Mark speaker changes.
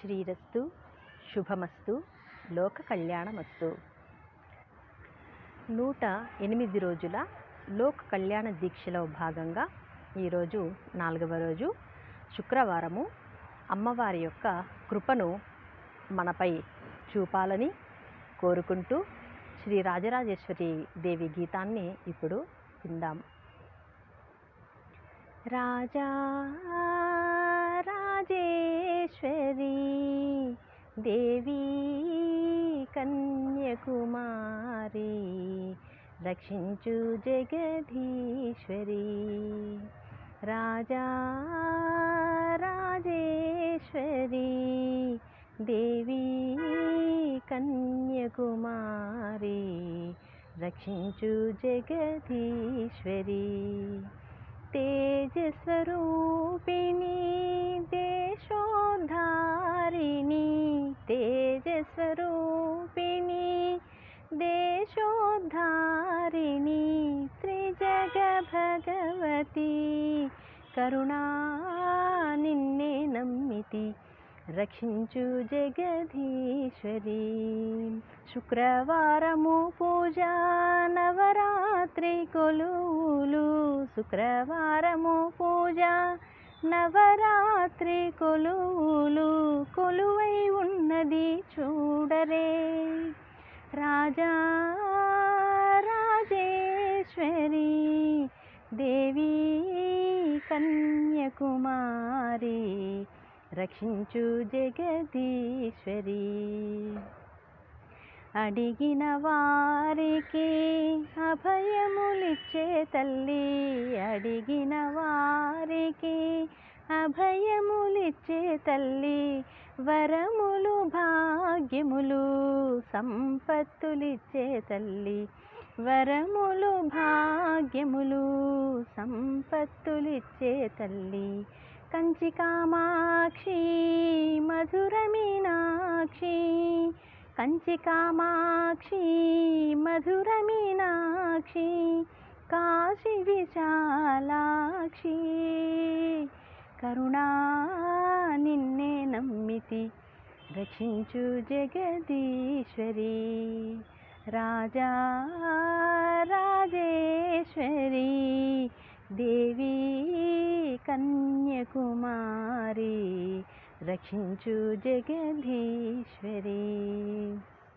Speaker 1: శ్రీరస్తు శుభమస్తు లోక కళ్యాణమస్తు. నూట ఎనిమిది రోజుల లోక కళ్యాణ దీక్షలో భాగంగా ఈరోజు నాలుగవ రోజు శుక్రవారము అమ్మవారి యొక్క కృపను మనపై చూపాలని కోరుకుంటూ శ్రీ రాజరాజేశ్వరి దేవి గీతాన్ని ఇప్పుడు విందాం. రాజా రాజే ईश्वरी देवी कन्यकुमारी रक्षिञ्चु जगधीश्वरी राजा राजेश्वरी देवी कन्यकुमारी रक्षिञ्चु जगधीश्वरी तेजस्वरूपिणी తేజస్వరూపిణి దేశోద్ధారిణి త్రిజగ భగవతి కరుణా నిన్నే నమ్మితి. రక్షించు జగధీశ్వరి శుక్రవారము పూజ నవరాత్రి కొలువులు. శుక్రవారము పూజ నవరాత్రి కొలువులు. కొలువై ఉన్నది చూడరే. రాజా రాజేశ్వరి దేవి కన్యకుమారి రక్షించు జగదీశ్వరి. అడిగిన వారికి అభయములిచ్చే తల్లి అడిగిన వారికి అభయములిచ్చే తల్లి వరములు భాగ్యములు సంపత్తులిచ్చే తల్లి వరములు భాగ్యములు సంపత్తులిచ్చే తల్లి కంచి కామాక్షి మధుర మీనాక్షి కంచి కామాక్షి మధుర మీనాక్షి కాశీ విశాలాక్షి. కరుణా నిన్నే నమ్మితి రక్షించు జగదీశ్వరి రాజా రాజేశ్వరి దేవి కన్యకుమారి రక్షించు జగదీశ్వరి.